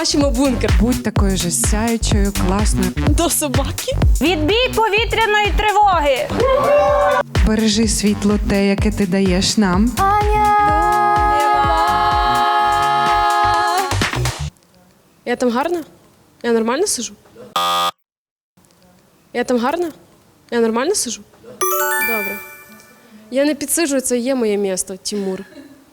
побачимо бункер. Будь такою же сяючою, класною. До собаки. Відбій повітряної тривоги. Бережи світло те, яке ти даєш нам. Я там гарна? Я нормально сижу? Я там гарна? Я нормально сижу? Добре. Я не підсиджую, це є моє місто, Тімур.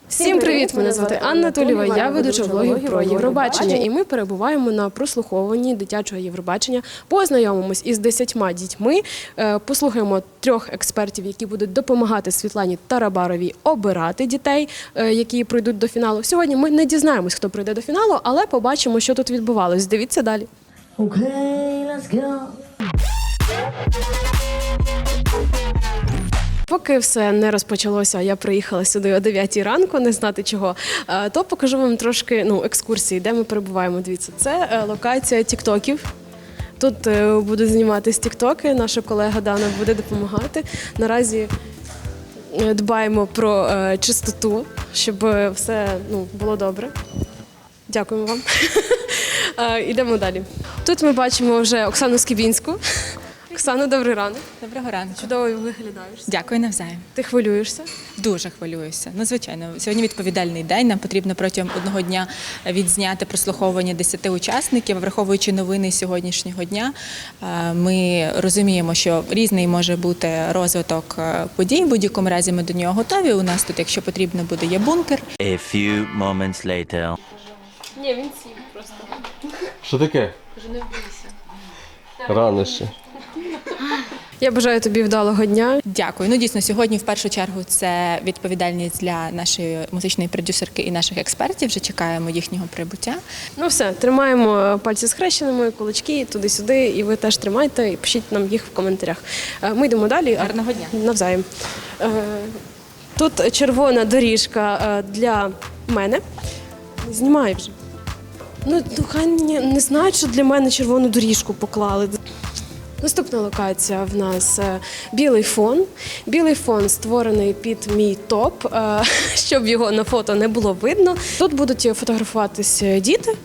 Всім привіт! Мене звати Анна Тулєва. Я ведуча влогів про Євробачення, і ми перебуваємо на прослуховуванні дитячого Євробачення. Познайомимось із десятьма дітьми. е, Послухаємо трьох експертів, які будуть допомагати Світлані Тарабаровій обирати дітей, е, які пройдуть до фіналу. Сьогодні ми не дізнаємось, хто пройде до фіналу, але побачимо, що тут відбувалось. Дивіться далі. Okay, let's go. Поки все не розпочалося, я приїхала сюди о 9 ранку, не знати чого. е, То покажу вам трошки ну, екскурсії, де ми перебуваємо. Дивіться, це е, локація тіктоків. Тут е, будуть зніматись тіктоки. Наша колега Дана буде допомагати. Наразі дбаємо про чистоту, щоб все ну, було добре. Дякуємо вам. Ідемо далі. Тут ми бачимо вже Оксану Скібінську. Оксана, добрий ранок. Доброго ранку. Чудово виглядаєш. Дякую навзаєм. Ти хвилюєшся? Дуже хвилююся. Ну, звичайно, сьогодні відповідальний день. Нам потрібно протягом одного дня відзняти прослуховування 10 учасників, враховуючи новини сьогоднішнього дня. е, Ми розуміємо, що різний може бути розвиток е, подій. В будь-якому разі ми до нього готові. У нас тут, якщо потрібно буде, є бункер. A few moments later. Ні, він сів просто. Що таке? Вже не Рано ще. Я бажаю тобі вдалого дня. Дякую. Ну дійсно, сьогодні в першу чергу це відповідальність для нашої музичної продюсерки і наших експертів. Вже чекаємо їхнього прибуття. Ну все, тримаємо пальці схрещеними, кулачки туди-сюди, і ви теж тримайте і пишіть нам їх в коментарях. Е, Ми йдемо далі. Гарного дня. Навзаєм. Е, Тут червона доріжка е, для мене. Знімай вже. Ну, ну, хай не, не знають, що для мене червону доріжку поклали. Наступна локація в нас е, білий фон. Білий фон створений під мій топ, е, щоб його на фото не було видно. Тут будуть фотографуватись діти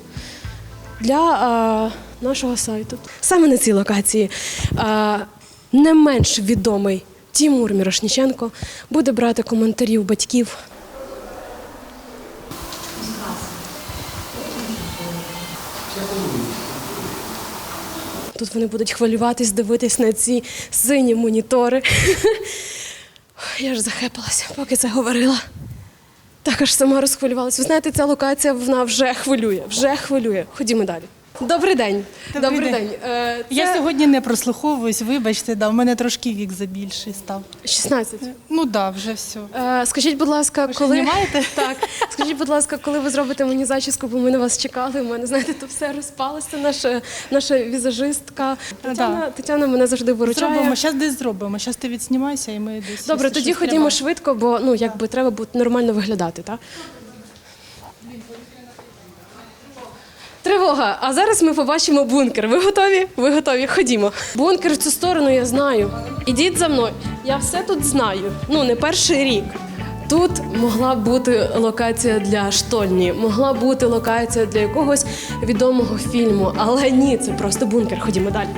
для е, нашого сайту. Саме на цій локації не менш відомий Тімур Мірошніченко буде брати коментарі у батьків. Тут вони будуть хвилюватись, дивитись на ці сині монітори. Я ж захепилася, поки це говорила. Так аж сама розхвилювалася. Ви знаєте, ця локація вона вже хвилює, вже хвилює. Ходімо далі. Добрий день. Добрий день. Е, Це Я сьогодні не прослуховуюсь, вибачте, да, в мене трошки вік забільший став. 16. Ну да, вже все. Е, скажіть, будь ласка, що, коли знімаєте? так, скажіть, будь ласка, коли ви зробите мені зачіску, бо ми на вас чекали. У мене знаєте, то все розпалося. Наша наша візажистка Тетяна, Тетяна мене завжди виручає. Зробимо, зараз десь зробимо. Зараз ти відснімайся і ми десь. Добре, якщо тоді щось ходімо треба. швидко, бо ну якби треба бути нормально виглядати, так? Тривога. А зараз ми побачимо бункер. Ви готові? Ви готові? Ходімо. Бункер в цю сторону я знаю. Ідіть за мною. Я все тут знаю. Ну, не перший рік. Тут могла бути локація для штольні, могла бути локація для якогось відомого фільму, але ні, це просто бункер. Ходімо далі.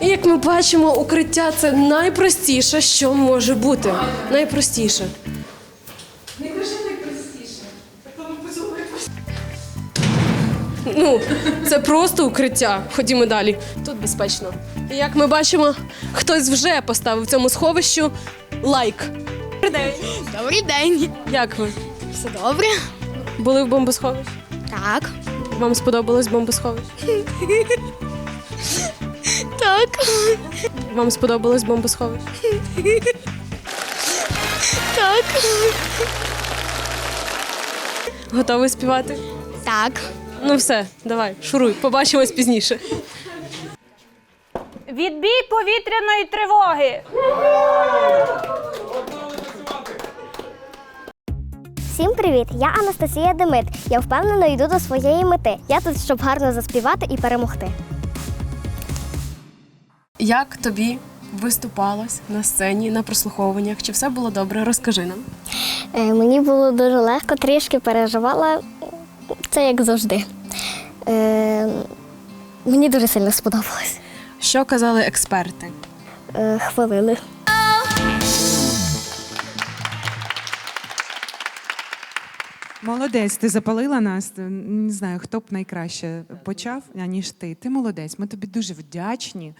І як ми бачимо, укриття це найпростіше, що може бути. Найпростіше. Ну, це просто укриття. Ходімо далі. Тут безпечно. І як ми бачимо, хтось вже поставив цьому сховищу лайк. Добрий день. Добрий день. Як ви? Все добре? Були в бомбосховищі? Так. Вам сподобалось бомбосховище? Так. Вам сподобалось бомбосховище? Так. Готовий співати? Так. Ну все, давай, шуруй, побачимось пізніше. Відбій повітряної тривоги. Всім привіт! Я Анастасія Демит. Я впевнено йду до своєї мети. Я тут, щоб гарно заспівати і перемогти. Як тобі виступалось на сцені, на прослуховуваннях? Чи все було добре? Розкажи нам. Е, мені було дуже легко, трішки переживала. Це як завжди. Е, мені дуже сильно сподобалось. Що казали експерти? Е, хвалили. Молодець, ти запалила нас. Не знаю, хто б найкраще почав, аніж ти. Ти молодець. Ми тобі дуже вдячні.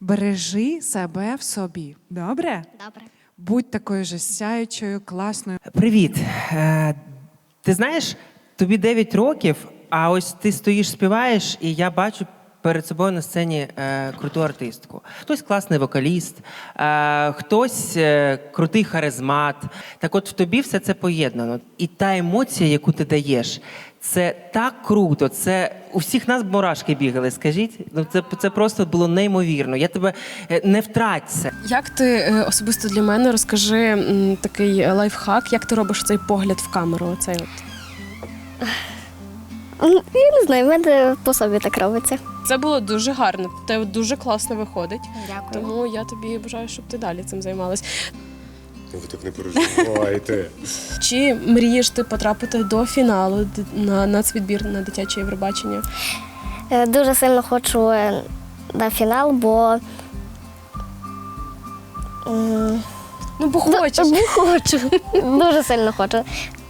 Бережи себе в собі. Добре? Добре. Будь такою же сяючою, класною. Привіт. Е, ти знаєш, тобі 9 років, а ось ти стоїш, співаєш, і я бачу перед собою на сцені е, круту артистку. Хтось класний вокаліст, е, хтось е, крутий харизмат. Так от в тобі все це поєднано. І та емоція, яку ти даєш, це так круто. Це у всіх нас мурашки бігали. Скажіть, ну це, це просто було неймовірно. Я тебе е, не втрать. Як ти е, особисто для мене розкажи такий лайфхак, як ти робиш цей погляд в камеру? Оцей от. М, Я не знаю, в мене по собі так робиться. Це було дуже гарно. Те дуже класно виходить. Дякую. Тому я тобі бажаю, щоб ти далі цим займалась. Ви так не переживайте. Чи мрієш ти потрапити до фіналу д- на нацвідбір на дитяче Євробачення? Е, Дуже сильно хочу е, на фінал, бо. м, Ну, бо хочеш. бо хочу. Дуже сильно хочу.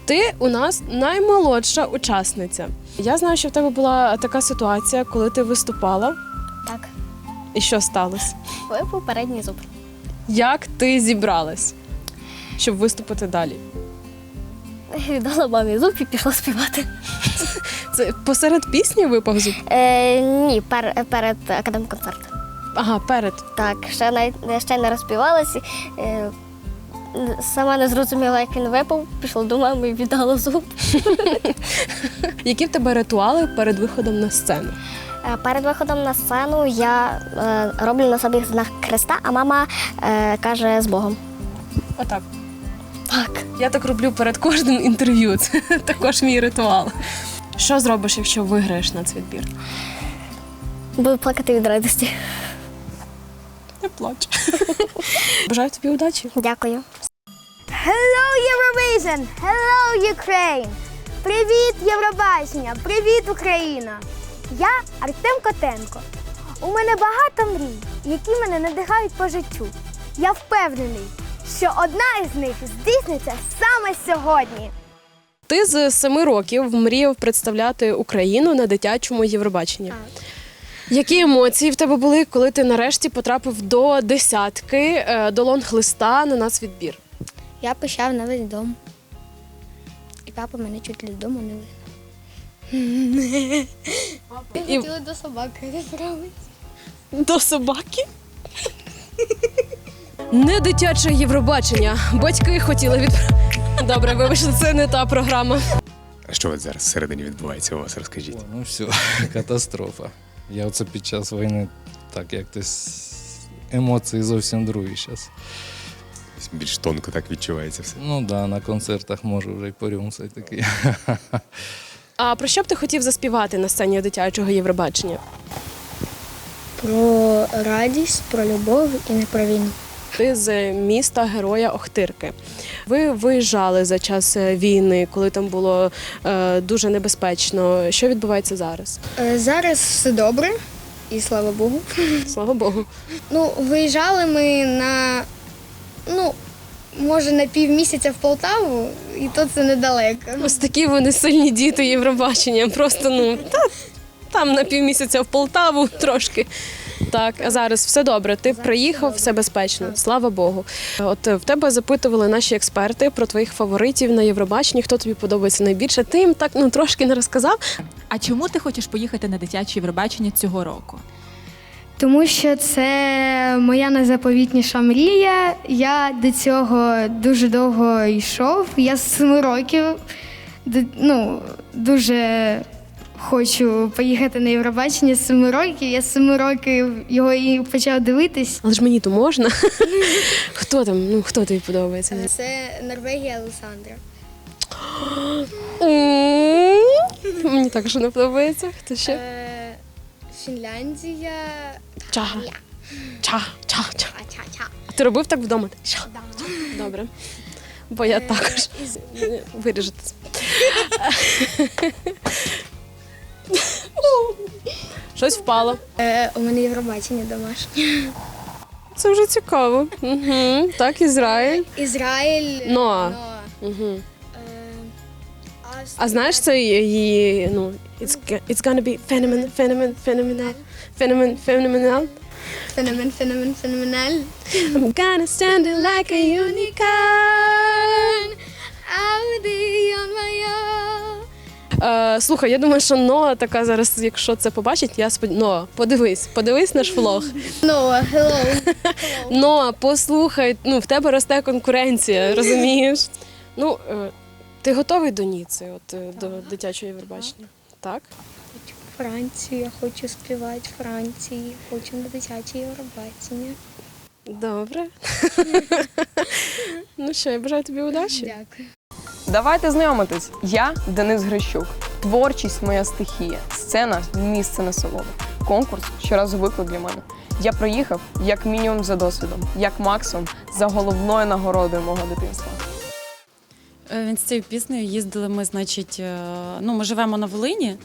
Ти у нас наймолодша учасниця. Я знаю, що в тебе була така ситуація, коли ти виступала, Так. і що сталося? Випав передній зуб. Як ти зібралась, щоб виступити далі? Віддала мамі зуб і пішла співати. Це посеред пісні випав зуб? Е, ні, пер, перед академконцертом. Ага, перед. Так, ще навіть ще не розпівалася. Е, сама не зрозуміла, як він випав, пішла до мами і віддала зуб. Які в тебе ритуали перед виходом на сцену? Е, Перед виходом на сцену я е, роблю на собі знак хреста, а мама е, каже з Богом. Отак. Так. Я так роблю перед кожним інтерв'ю. Це також мій ритуал. Що зробиш, якщо виграєш нацвідбір? Буду плакати від радості. Я плачу. Бажаю тобі удачі. Дякую. Hello, Eurovision! Hello, Ukraine! Привіт, Євробачення! Привіт, Україна! Я Артем Котенко. У мене багато мрій, які мене надихають по життю. Я впевнений, що одна із них здійсниться саме сьогодні. Ти з семи років мріяв представляти Україну на дитячому Євробаченні. Які емоції в тебе були, коли ти нарешті потрапив до десятки е, до лонг-листа на нацвідбір? Я пищав на весь дом. І папа мене чуть ли дому не вигнав. І- Хотіли до собаки відправити. До собаки? Не дитяче Євробачення. Батьки хотіли відправити. Добре, вибачте, це не та програма. А що от зараз всередині відбувається у вас? Розкажіть. Ну все, катастрофа. Я оце під час війни так якось емоції зовсім другі зараз. Більш тонко так відчувається все. Ну так, да, на концертах можу вже й порюмсати такий. А про що б ти хотів заспівати на сцені дитячого Євробачення? Про радість, про любов і не про війну. Ти з міста Героя Охтирки. Ви виїжджали за час е, війни, коли там було е, дуже небезпечно. Що відбувається зараз? Е, Зараз все добре, і слава Богу. Слава Богу. Ну, виїжджали ми на, ну, може, на півмісяця в Полтаву, і то це недалеко. Ось такі вони сильні діти Євробачення. Просто ну та, там на півмісяця в Полтаву трошки. Так, а зараз все добре. Ти приїхав, все безпечно. Слава Богу. От е, в тебе запитували наші експерти про твоїх фаворитів на Євробаченні. Хто тобі подобається найбільше? Ти їм так ну трошки не розказав. А чому ти хочеш поїхати на дитяче Євробачення цього року? Тому що це моя найзаповітніша мрія. Я до цього дуже довго йшов. Я з семи років ну, дуже хочу поїхати на Євробачення з семи років. Я з семи років його і почав дивитись. Але ж мені то можна. Хто там? Ну хто тобі подобається? Це Норвегія Олександра. Мені також не подобається. Хто ще? Е, Фінляндія. Ча. Ча, ча, ча. Ча-ча-ча. А ти робив так вдома? Ча. Добре. Бо я також виріжете. Щось впало. Е, у мене Євробачення домашнє. Це вже цікаво. Угу. Так, Ізраїль. Ізраїль. е, Ноа. Ноа. Угу. Е, А знаєш, це її, ну, it's, it's gonna be phenomen, phenomen, phenomenal, phenomen, phenomenal. Феномен, феномен, феноменаль. I'm gonna stand it like a unicorn. I'll be on my own. Е, слухай, я думаю, що Ноа така зараз, якщо це побачить, я спод... Ноа, подивись, подивись наш влог. Ноа, hello. Ноа, послухай, ну в тебе росте конкуренція, розумієш? Ну, е, ти готовий до Ніци, от е, до дитячого Євробачення? Так? Францію, я хочу співати Франції, хочу на дитяче Євробачення. Добре. ну що, я бажаю тобі удачі. Дякую. Давайте знайомитись. Я Денис Грищук. Творчість моя стихія. Сцена місце насолоди. Конкурс щоразу виклик для мене. Я проїхав як мінімум за досвідом, як максимум за головною нагородою мого дитинства. Е, Він з цією піснею їздили ми, значить, е, ну ми живемо на Волині,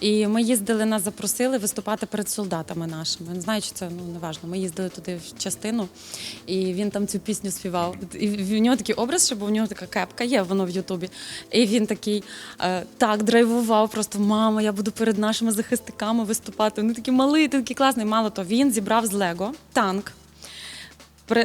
і ми їздили, нас запросили виступати перед солдатами нашими. Не знаю, чи це ну неважно. Ми їздили туди в частину, і він там цю пісню співав. І в нього такий образ, що був у нього така кепка, є воно в Ютубі. І він такий е, так драйвував, просто мама, я буду перед нашими захисниками виступати. Вони такі малий, такий класний. Мало то він зібрав з Лего танк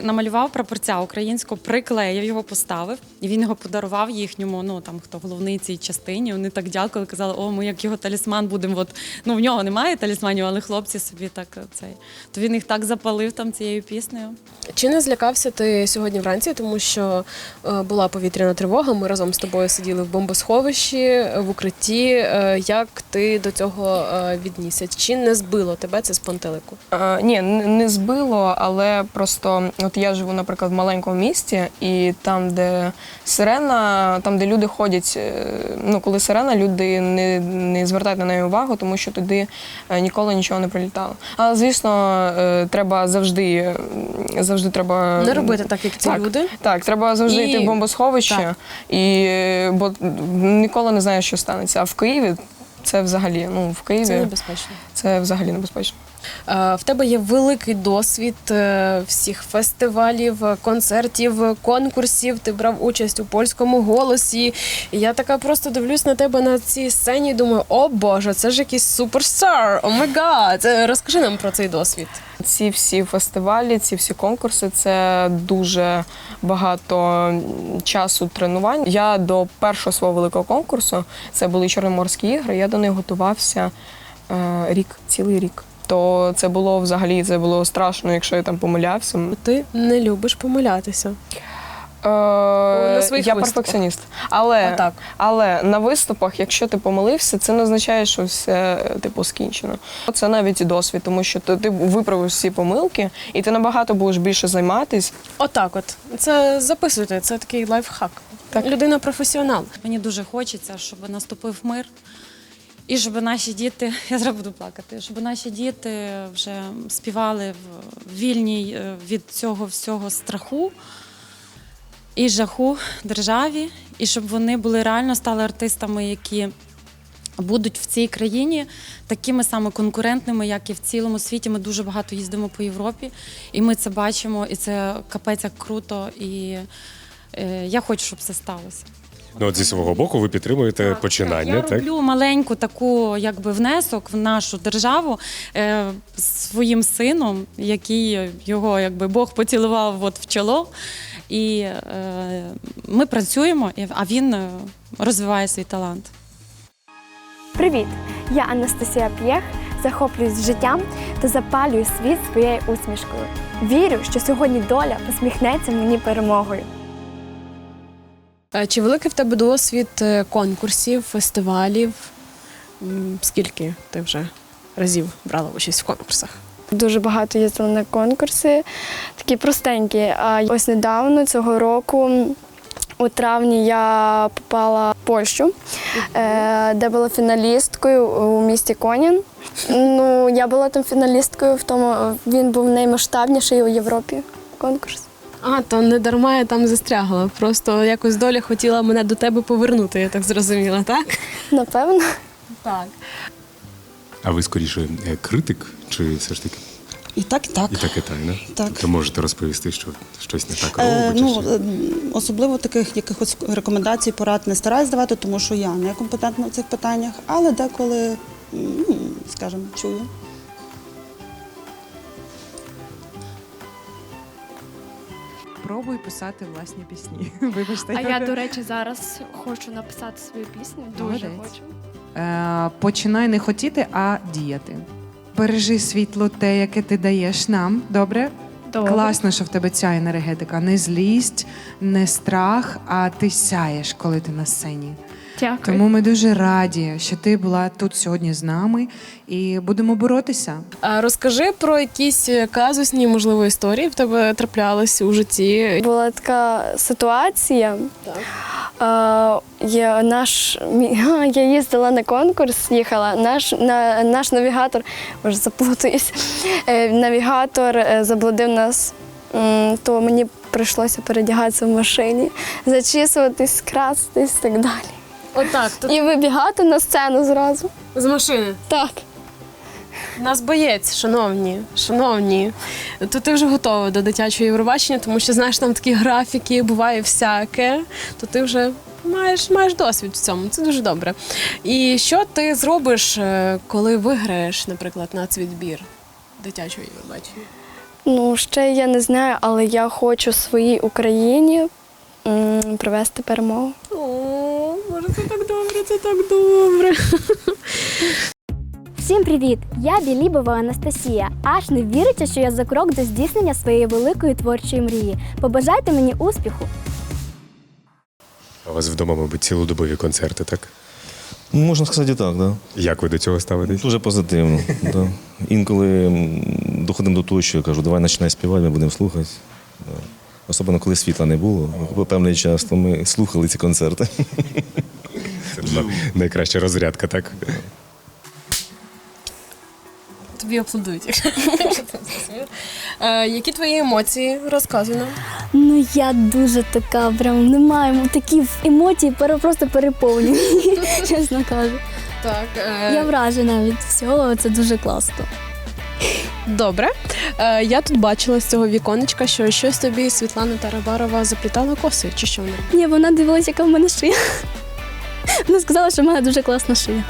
намалював прапорця українського, приклеїв його, поставив, і він його подарував їхньому. Ну там хто головний цій частині. Вони так дякували, казали, о, ми як його талісман будемо. От ну в нього немає талісманів, але хлопці собі так е, цей. То він їх так запалив там цією піснею. Чи не злякався ти сьогодні вранці, тому що е, була повітряна тривога? Ми разом з тобою сиділи в бомбосховищі е, в укритті. Е, Як ти до цього е, віднісся? Чи не збило тебе це з пантелику? Е, ні, не збило, але просто от я живу, наприклад, в маленькому місті, і там, де сирена, там, де люди ходять, е, ну коли сирена, люди не, не звертають на неї увагу, тому що туди е, ніколи нічого не прилітало. Але звісно, е, треба завжди завжди треба Не робити так, як ці так, люди. Так, треба завжди І- йти в бомбосховище, Так. і бо ніколи не знаєш, що станеться. А в Києві це взагалі, ну в Києві Це небезпечно. це взагалі небезпечно. Е, В тебе є великий досвід е, всіх фестивалів, концертів, конкурсів. Ти брав участь у польському голосі. Я така просто дивлюсь на тебе на цій сцені і думаю, о Боже, це ж якийсь суперстар! О май гад! Е, Розкажи нам про цей досвід. Ці всі фестивалі, ці всі конкурси це дуже багато часу тренувань. Я до першого свого великого конкурсу, це були Чорноморські ігри. Я до них готувався рік, цілий рік. То це було взагалі це було страшно, якщо я там помилявся. Ти не любиш помилятися. Е, на своїх я виступах. перфекціоніст. Але, Отак. але на виступах, якщо ти помилився, це не означає, що все типу скінчено. Це навіть і досвід, тому що ти, ти виправиш всі помилки, і ти набагато будеш більше займатись. Отак, от це записуйте. Це такий лайфхак. Людина професіонал. Мені дуже хочеться, щоб наступив мир. І щоб наші діти, я зараз буду плакати, щоб наші діти вже співали в вільній е, від цього всього страху і жаху державі, і щоб вони були реально стали артистами, які будуть в цій країні такими саме конкурентними, як і в цілому світі. Ми дуже багато їздимо по Європі, і ми це бачимо, і це капець як круто. І е, я хочу, щоб це сталося. Ну, от зі свого боку, ви підтримуєте починання, Я так? роблю маленьку таку якби внесок в нашу державу е, своїм сином, який його якби Бог поцілував от в чоло. І е, ми працюємо, і- а він е, розвиває свій талант. Привіт! Я Анастасія П'єх, захоплююсь життям та запалюю світ своєю усмішкою. Вірю, що сьогодні доля посміхнеться мені перемогою. Е, Чи великий в тебе досвід е, конкурсів, фестивалів? Скільки ти вже разів брала участь в конкурсах? Дуже багато їздила на конкурси, такі простенькі. А ось недавно цього року, у травні, я попала в Польщу, е, де була фіналісткою у місті Конін. Ну, я була там фіналісткою, в тому він був наймасштабніший у Європі конкурс. А, то не дарма я там застрягла. Просто якось доля хотіла мене до тебе повернути, я так зрозуміла, так? Напевно. Так. А ви скоріше е, критик, чи все ж таки І так, і так. і так, і так, не? Так. То можете розповісти, що щось не так Е, робите? ну, чи- е, особливо таких якихось рекомендацій, порад не стараюсь давати, тому що я не компетентна в цих питаннях, але деколи, ну, скажімо, чую. Пробуй писати власні пісні. Вибачте. А я, до речі, зараз хочу написати свою пісню. Дуже Молодець. хочу. Е, починай не хотіти, а діяти. Бережи світло те, яке ти даєш нам. Добре? Добре. Класно, що в тебе ця енергетика. Не злість, не страх, а ти сяєш, коли ти на сцені. Дякую. Тому ми дуже раді, що ти була тут сьогодні з нами і будемо боротися. А розкажи про якісь казусні, можливо, історії в тебе траплялись у житті. Була така ситуація. Е, я, наш, я їздила на конкурс, їхала. Наш, на, наш навігатор, може заплутаюсь, е, навігатор е, заблудив нас, то мені прийшлося передягатися в машині, зачісуватись, краситись і так далі. Отак, І вибігати на сцену зразу. з машини. Так. Нас боєць, шановні, шановні. То ти вже готова до дитячого Євробачення, тому що знаєш, там такі графіки, буває всяке, то ти вже маєш, маєш досвід в цьому. Це дуже добре. І що ти зробиш, е, коли виграєш, наприклад, нацвідбір дитячого Євробачення? Ну, ще я не знаю, але я хочу своїй Україні м, привести перемогу. О, може, це так добре, це так добре. Всім привіт! Я Білібова Анастасія. Аж не вірите, що я за крок до здійснення своєї великої творчої мрії. Побажайте мені успіху! У вас вдома, мабуть, цілодобові концерти, так? Ну, Можна сказати і так, да. Як ви до цього ставитесь? Дуже позитивно. да. Інколи доходимо до того, що я кажу, давай починай співати, ми будемо слухати. Да. Особливо, коли світла не було, певний час, то ми слухали ці концерти. Це була найкраща розрядка, так? Тобі аплодують. якщо це зрозуміло. Е, Які твої емоції розказуй нам? Ну я дуже така, прям не маю такі емоції, пере- просто переповнюю, чесно кажу. Так, е, Я вражена від всього, це дуже класно. Добре. Е, я тут бачила з цього віконечка, що щось тобі Світлана Тарабарова заплітала коси, чи що вона? Ні, вона дивилася, яка в мене шия. Вона сказала, що в мене дуже класна шия.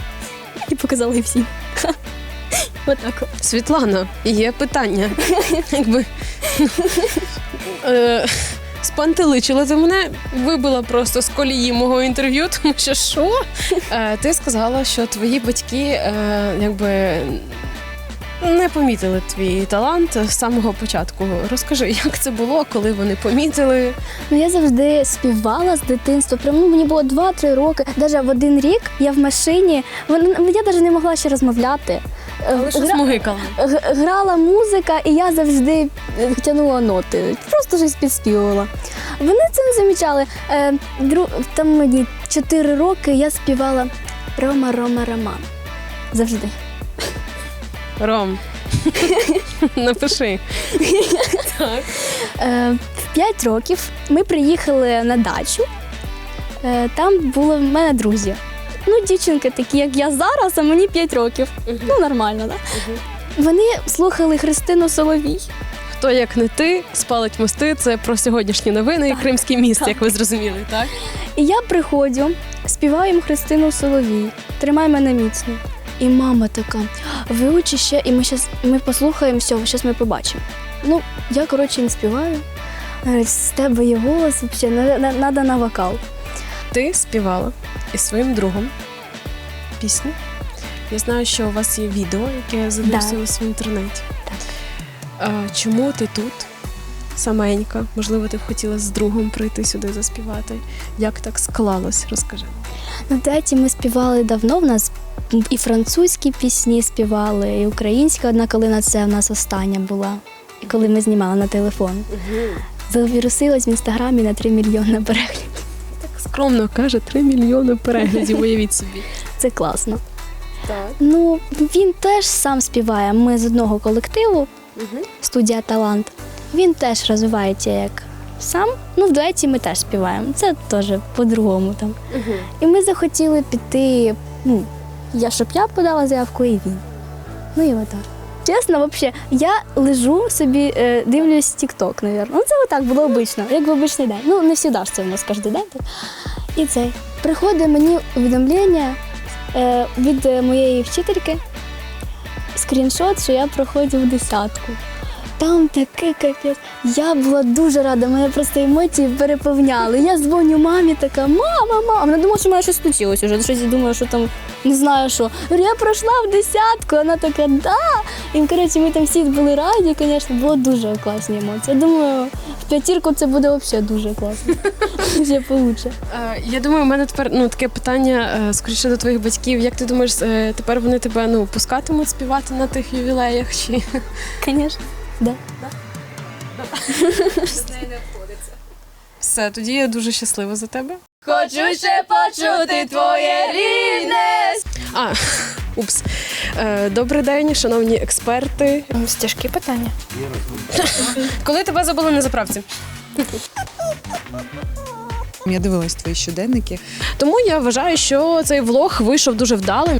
І показала їй всім. Отак. от. Світлана, є питання. Якби. Е, Спантеличила ти мене, вибила просто з колії мого інтерв'ю, тому що що? Е, ти сказала, що твої батьки е, якби не помітили твій талант з самого початку. Розкажи, як це було, коли вони помітили? Ну я завжди співала з дитинства. Прям ну, мені було 2-3 роки. Навіть в один рік я в машині. вон- Я навіть не могла ще розмовляти. Е, Але щось мугикала. Грала музика, і я завжди тягнула ноти. Просто щось підспівувала. Вони це не замічали. Е, Там мені 4 роки я співала Рома, Рома, Роман. Завжди. Ром, напиши. Так. Е, В 5 років ми приїхали на дачу. Е, Там були в мене друзі. Ну, дівчинки такі, як я зараз, а мені 5 років. Ну, нормально, так? Вони слухали Христину Соловій. Хто як не ти спалить мости? Це про сьогоднішні новини і Кримський міст, як ви зрозуміли, так? І я приходжу, співаю їм Христину Соловій, тримай мене міцно. І мама така, виучи ще, і ми щас, ми послухаємо все, зараз ми побачимо. Ну, я, коротше, не співаю. З тебе є голос, взагалі, треба на вокал. Ти співала із своїм другом пісню. Я знаю, що у вас є відео, яке я завісилось в інтернеті. А, чому ти тут? Саменька, можливо, ти б хотіла з другом прийти сюди заспівати. Як так склалось? Розкажи. На дуеті ми співали давно. В нас і французькі пісні співали, і українська одна калина це в нас остання була. І коли ми знімали на телефон. Завірусилась в інстаграмі на 3 мільйони переглядів. Так скромно каже, 3 мільйони переглядів, уявіть собі. Це класно. Так. Ну, він теж сам співає. Ми з одного колективу, студія Талант. Він теж розвивається як сам. Ну, в дуеті ми теж співаємо. Це теж по-другому там. І ми захотіли піти. Ну, я щоб я подала заявку, і він. Ну і отак. Чесно, взагалі, я лежу собі, е, дивлюсь TikTok, мабуть. Ну, це отак було обично, як в обичний день. Ну, не завжди ж це в нас кожен день. Так. І це. Приходить мені увідомлення е, від моєї вчительки, скріншот, що я проходжу в десятку. Там таке капець. Я була дуже рада, мене просто емоції переповняли. Я дзвоню мамі, така мама, мама. Вона думала, що мене щось случилось уже. Щось я думаю, що там не знаю що. Говорю, я пройшла в десятку. Вона така, да. І коротше, ми там всі були раді, звісно, було дуже класні емоції. Я думаю, в п'ятірку це буде взагалі дуже класно. Ще получше. Е, Я думаю, у мене тепер ну таке питання е, скоріше до твоїх батьків. Як ти думаєш, е, тепер вони тебе ну пускатимуть співати на тих ювілеях? Чи Звісно, да. все тоді я дуже щаслива за тебе. Хочу ще почути твоє рідне. А, упс. Е, Добрий день, шановні експерти. Тяжкі питання. Коли тебе забули на заправці? Я дивилась твої щоденники. Тому я вважаю, що цей влог вийшов дуже вдалим.